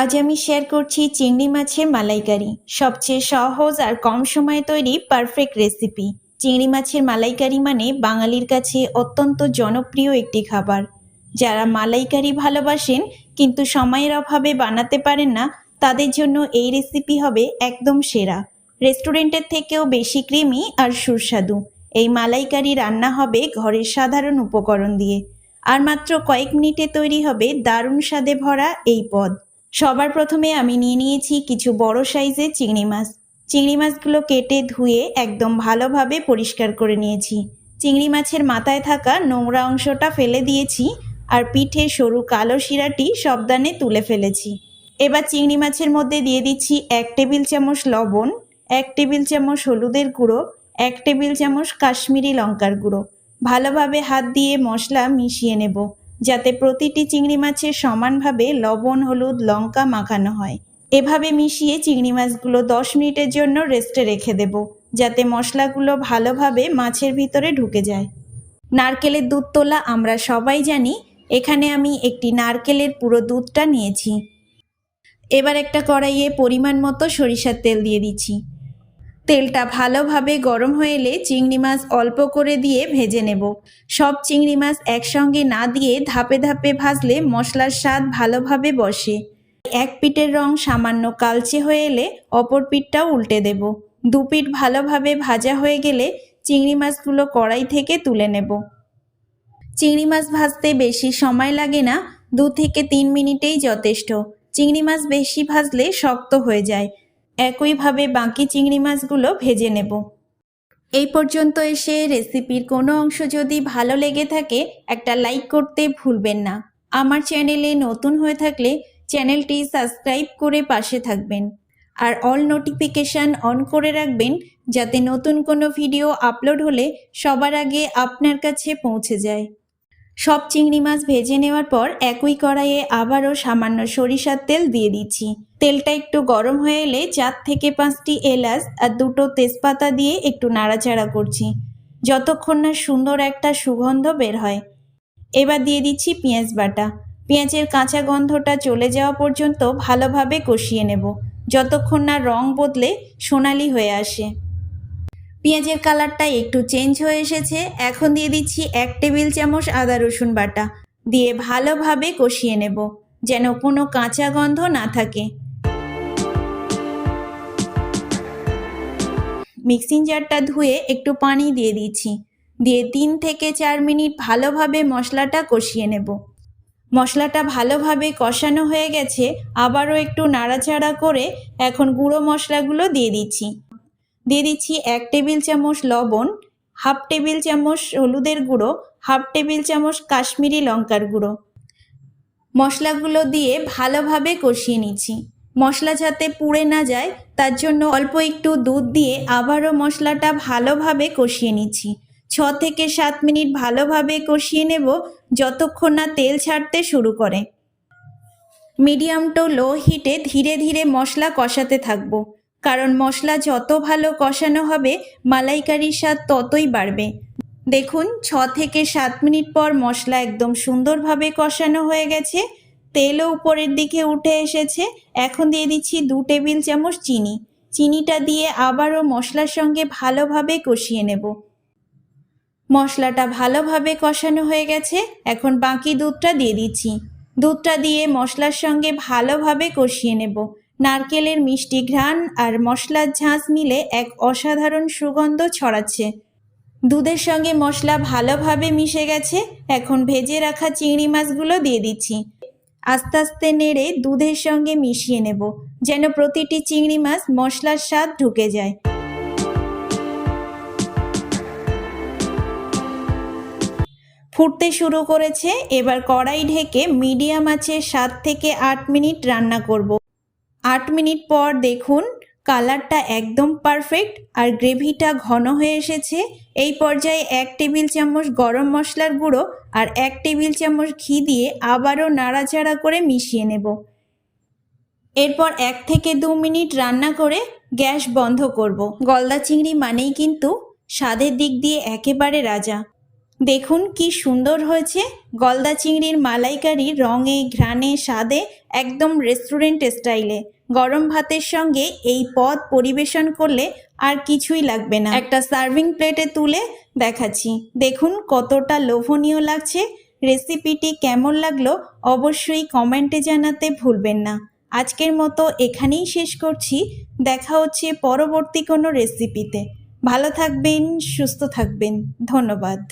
আজ আমি শেয়ার করছি চিংড়ি মাছের মালাইকারি। সবচেয়ে সহজ আর কম সময়ে তৈরি পারফেক্ট রেসিপি চিংড়ি মাছের মালাইকারি মানে বাঙালির কাছে অত্যন্ত জনপ্রিয় একটি খাবার। যারা মালাইকারি ভালোবাসেন, কিন্তু সময়ের অভাবে বানাতে পারেন না, তাদের জন্য এই রেসিপি হবে একদম সেরা। রেস্টুরেন্টের থেকেও বেশি ক্রিমি আর সুস্বাদু। এই মালাইকারি রান্না হবে ঘরের সাধারণ উপকরণ দিয়ে। আর মাত্র কয়েক মিনিটে তৈরি হবে দারুণ স্বাদে ভরা এই পদ। সবার প্রথমে আমি নিয়ে নিয়েছি কিছু বড় সাইজের চিংড়ি মাছ। চিংড়ি মাছগুলো কেটে ধুয়ে একদম ভালোভাবে পরিষ্কার করে নিয়েছি। চিংড়ি মাছের মাথায় থাকা নোংরা অংশটা ফেলে দিয়েছি আর পিঠে সরু কালো শিরাটি সবদানে তুলে ফেলেছি। এবার চিংড়ি মাছের মধ্যে দিয়ে দিচ্ছি এক টেবিল চামচ লবণ, এক টেবিল চামচ হলুদের গুঁড়ো, এক টেবিল চামচ কাশ্মীরি লঙ্কার গুঁড়ো। ভালোভাবে হাত দিয়ে মশলা মিশিয়ে নেব। যাতে প্রতিটি চিংড়ি মাছের সমানভাবে লবণ, হলুদ, লঙ্কা মাখানো হয়। এভাবে মিশিয়ে চিংড়ি মাছগুলো দশ মিনিটের জন্য রেস্টে রেখে দেব, যাতে মশলাগুলো ভালোভাবে মাছের ভিতরে ঢুকে যায়। নারকেলের দুধ তোলা আমরা সবাই জানি, এখানে আমি একটি নারকেলের পুরো দুধটা নিয়েছি। এবার একটা কড়াইয়ে পরিমাণ মতো সরিষার তেল দিয়ে দিচ্ছি। তেলটা ভালোভাবে গরম হয়ে এলে চিংড়ি মাছ অল্প করে দিয়ে ভেজে নেব। সব চিংড়ি মাছ একসঙ্গে না দিয়ে ধাপে ধাপে ভাজলে মশলার স্বাদ ভালোভাবে বসে। এক পিঠের রং সামান্য কালচে হয়ে এলে অপর পিঠটাও উল্টে দেব। দু পিঠ ভালোভাবে ভাজা হয়ে গেলে চিংড়ি মাছগুলো কড়াই থেকে তুলে নেব। চিংড়ি মাছ ভাজতে বেশি সময় লাগে না, দু থেকে তিন মিনিটেই যথেষ্ট। চিংড়ি মাছ বেশি ভাজলে শক্ত হয়ে যায়। একইভাবে বাকি চিংড়ি মাছগুলো ভেজে নেব। এই পর্যন্ত এসে রেসিপির কোনো অংশ যদি ভালো লেগে থাকে, একটা লাইক করতে ভুলবেন না। আমার চ্যানেলে নতুন হয়ে থাকলে চ্যানেলটি সাবস্ক্রাইব করে পাশে থাকবেন। আর অল নোটিফিকেশান অন করে রাখবেন, যাতে নতুন কোনো ভিডিও আপলোড হলে সবার আগে আপনার কাছে পৌঁছে যায়। সব চিংড়ি মাছ ভেজে নেওয়ার পর একই কড়াইয়ে আবারও সামান্য সরিষার তেল দিয়ে দিচ্ছি। তেলটা একটু গরম হয়ে এলে চার থেকে পাঁচটি এলাচ আর দুটো তেজপাতা দিয়ে একটু নাড়াচাড়া করছি। যতক্ষণ না সুন্দর একটা সুগন্ধ বের হয়। এবার দিয়ে দিচ্ছি পেঁয়াজ বাটা। পেঁয়াজের কাঁচা গন্ধটা চলে যাওয়া পর্যন্ত ভালোভাবে কষিয়ে নেব। যতক্ষণ না রং বদলে সোনালি হয়ে আসে। পেঁয়াজের কালারটা একটু চেঞ্জ হয়ে এসেছে। এখন দিয়ে দিচ্ছি এক টেবিল চামচ আদা রসুন বাটা। দিয়ে ভালোভাবে কষিয়ে নেব, যেন কোনো কাঁচা গন্ধ না থাকে। মিক্সিং জারটা ধুয়ে একটু পানি দিয়ে দিচ্ছি। দিয়ে তিন থেকে চার মিনিট ভালোভাবে মশলাটা কষিয়ে নেব। মশলাটা ভালোভাবে কষানো হয়ে গেছে, আবারও একটু নাড়াচাড়া করে এখন গুঁড়ো মশলাগুলো দিয়ে দিচ্ছি। দিয়ে দিচ্ছি এক টেবিল চামচ লবণ, হাফ টেবিল চামচ হলুদের গুঁড়ো, হাফ টেবিল চামচ কাশ্মীরি লঙ্কার গুঁড়ো। মশলাগুলো দিয়ে ভালোভাবে কষিয়ে নিচ্ছি। মশলা যাতে পুড়ে না যায়, তার জন্য অল্প একটু দুধ দিয়ে আবারও মশলাটা ভালোভাবে কষিয়ে নিচ্ছি। ছ থেকে সাত মিনিট ভালোভাবে কষিয়ে নেব, যতক্ষণ না তেল ছাড়তে শুরু করে। মিডিয়াম টু লো হিটে ধীরে ধীরে মশলা কষাতে থাকব। কারণ মশলা যত ভালো কষানো হবে, মালাইকারির স্বাদ ততই বাড়বে। দেখুন, ছ থেকে সাত মিনিট পর মশলা একদম সুন্দরভাবে কষানো হয়ে গেছে। তেলও উপরের দিকে উঠে এসেছে। এখন দিয়ে দিচ্ছি দু টেবিল চামচ চিনি। চিনিটা দিয়ে আবারও মশলার সঙ্গে ভালোভাবে কষিয়ে নেব। মশলাটা ভালোভাবে কষানো হয়ে গেছে। এখন বাকি দুধটা দিয়ে দিচ্ছি। দুধটা দিয়ে মশলার সঙ্গে ভালোভাবে কষিয়ে নেব। নারকেলের মিষ্টি ঘ্রাণ আর মশলার ঝাঁঝ মিলে এক অসাধারণ সুগন্ধ ছড়াচ্ছে। দুধের সঙ্গে মশলা ভালোভাবে মিশে গেছে। এখন ভেজে রাখা চিংড়ি মাছগুলো দিয়ে দিচ্ছি। আস্তে আস্তে নেড়ে দুধের সঙ্গে মিশিয়ে নেব, যেন প্রতিটি চিংড়ি মাছ মশলার স্বাদ ঢুকে যায়। ফুটতে শুরু করেছে। এবার কড়াই ঢেকে মিডিয়াম আছে সাত থেকে আট মিনিট রান্না করব। আট মিনিট পর দেখুন, কালারটা একদম পারফেক্ট আর গ্রেভিটা ঘন হয়ে এসেছে। এই পর্যায়ে এক টেবিল চামচ গরম মশলার গুঁড়ো আর এক টেবিল চামচ ঘি দিয়ে আবারও নাড়াচাড়া করে মিশিয়ে নেব। এরপর এক থেকে দু মিনিট রান্না করে গ্যাস বন্ধ করব। গলদা চিংড়ি মানেই কিন্তু স্বাদের দিক দিয়ে একেবারে রাজা। দেখুন কি সুন্দর হয়েছে। গলদা চিংড়ির মালাইকারি রঙে, ঘ্রাণে, স্বাদে, একদম রেস্টুরেন্ট স্টাইলে গরম ভাতের সঙ্গে এই পদ পরিবেশন করলে আর কিছুই লাগবে না। একটা সার্ভিং প্লেটে তুলে দেখাচ্ছি। দেখুন কতটা লোভনীয় লাগছে। রেসিপিটি কেমন লাগল অবশ্যই কমেন্টে জানাতে ভুলবেন না। আজকের মতো এখানেই শেষ করছি। দেখা হচ্ছে পরবর্তী কোনো রেসিপিতে ভালো থাকবেন, সুস্থ থাকবেন। ধন্যবাদ।